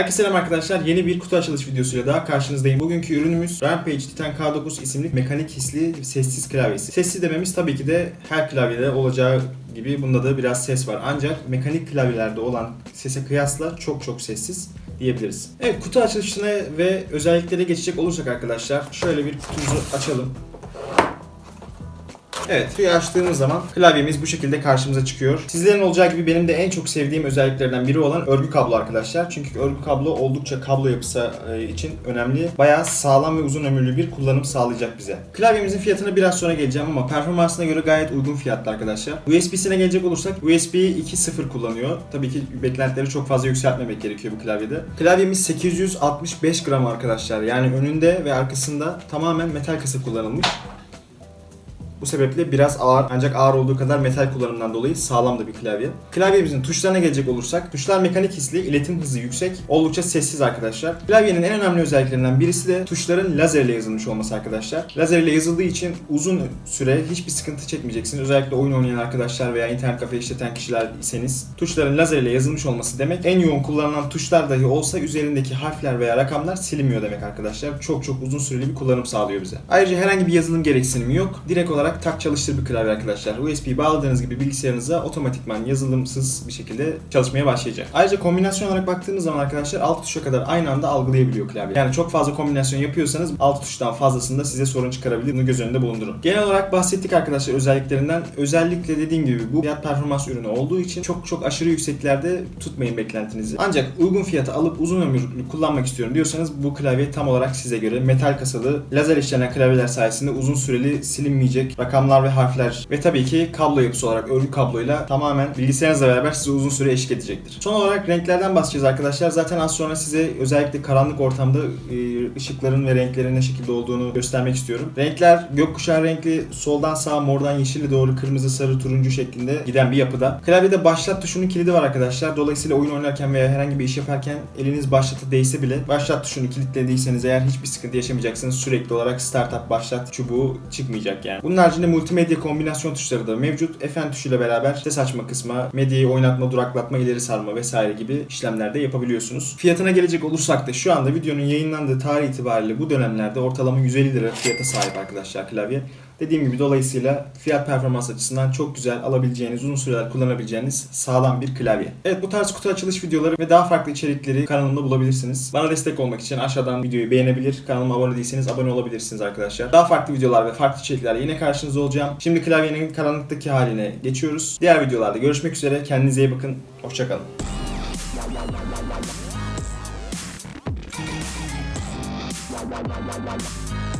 Herkese selam arkadaşlar. Yeni bir kutu açılış videosuyla daha karşınızdayım. Bugünkü ürünümüz Rampage Titan K9 isimli mekanik hisli sessiz klavyesi. Sessiz dememiz tabii ki de her klavyede olacağı gibi bunda da biraz ses var. Ancak mekanik klavyelerde olan sese kıyasla çok çok sessiz diyebiliriz. Evet kutu açılışına ve özelliklere geçecek olursak arkadaşlar şöyle bir kutumuzu açalım. Evet, suyu açtığımız zaman klavyemiz bu şekilde karşımıza çıkıyor. Sizlerin olacağı gibi benim de en çok sevdiğim özelliklerden biri olan örgü kablo arkadaşlar. Çünkü örgü kablo oldukça kablo yapısı e, için önemli. Bayağı sağlam ve uzun ömürlü bir kullanım sağlayacak bize. Klavyemizin fiyatına biraz sonra geleceğim ama performansına göre gayet uygun fiyatlı arkadaşlar. USB'sine gelecek olursak USB 2.0 kullanıyor. Tabii ki beklentileri çok fazla yükseltmemek gerekiyor bu klavyede. Klavyemiz 865 gram arkadaşlar. Yani önünde ve arkasında tamamen metal kasa kullanılmış. Bu sebeple biraz ağır ancak ağır olduğu kadar metal kullanımından dolayı sağlam da bir klavye. Klavyemizin tuşlarına gelecek olursak tuşlar mekanik hisli, iletim hızı yüksek, oldukça sessiz arkadaşlar. Klavyenin en önemli özelliklerinden birisi de tuşların lazer ile yazılmış olması arkadaşlar. Lazer ile yazıldığı için uzun süre hiçbir sıkıntı çekmeyeceksiniz. Özellikle oyun oynayan arkadaşlar veya internet kafe işleten kişiler iseniz tuşların lazer ile yazılmış olması demek en yoğun kullanılan tuşlar dahi olsa üzerindeki harfler veya rakamlar silinmiyor demek arkadaşlar. Çok çok uzun süreli bir kullanım sağlıyor bize. Ayrıca herhangi bir yazılım gereksinimi yok. Direkt olarak tak çalıştır bir klavye arkadaşlar. USB bağladığınız gibi bilgisayarınıza otomatikman yazılımsız bir şekilde çalışmaya başlayacak. Ayrıca kombinasyon olarak baktığımız zaman arkadaşlar 6 tuşa kadar aynı anda algılayabiliyor klavye. Yani çok fazla kombinasyon yapıyorsanız 6 tuştan fazlasında size sorun çıkarabilir. Bunu göz önünde bulundurun. Genel olarak bahsettik arkadaşlar özelliklerinden. Özellikle dediğim gibi bu fiyat performans ürünü olduğu için çok çok aşırı yükseklerde tutmayın beklentinizi. Ancak uygun fiyata alıp uzun ömürlü kullanmak istiyorum diyorsanız bu klavye tam olarak size göre metal kasalı lazer işlenen klavyeler sayesinde uzun süreli silinmeyecek rakamlar ve harfler ve tabii ki kablo yapısı olarak örgü kabloyla tamamen bilgisayarınızla beraber size uzun süre eşlik edecektir. Son olarak renklerden bahsedeceğiz arkadaşlar. Zaten az sonra size özellikle karanlık ortamda e, ışıkların ve renklerin ne şekilde olduğunu göstermek istiyorum. Renkler gökkuşağı renkli soldan sağa mordan yeşile doğru kırmızı sarı turuncu şeklinde giden bir yapıda. Klavyede başlat tuşunun kilidi var arkadaşlar. Dolayısıyla oyun oynarken veya herhangi bir iş yaparken eliniz başlata değse bile başlat tuşunu kilitlediyseniz eğer hiçbir sıkıntı yaşamayacaksınız. Sürekli olarak startup başlat çubuğu çıkmayacak yani. Bunun haricinde multimedya kombinasyon tuşları da mevcut. Fn tuşuyla beraber ses açma kısmı, medyayı oynatma, duraklatma, ileri sarma vesaire gibi işlemlerde yapabiliyorsunuz. Fiyatına gelecek olursak da şu anda videonun yayınlandığı tarih itibariyle bu dönemlerde ortalama 150 lira fiyata sahip arkadaşlar klavye. Dediğim gibi dolayısıyla fiyat performans açısından çok güzel alabileceğiniz, uzun süreler kullanabileceğiniz sağlam bir klavye. Evet bu tarz kutu açılış videoları ve daha farklı içerikleri kanalımda bulabilirsiniz. Bana destek olmak için aşağıdan videoyu beğenebilir, kanalıma abone değilseniz abone olabilirsiniz arkadaşlar. Daha farklı videolar ve farklı içeriklerle yine karşınızda olacağım. Şimdi klavyenin karanlıktaki haline geçiyoruz. Diğer videolarda görüşmek üzere. Kendinize iyi bakın. Hoşçakalın. la la la la la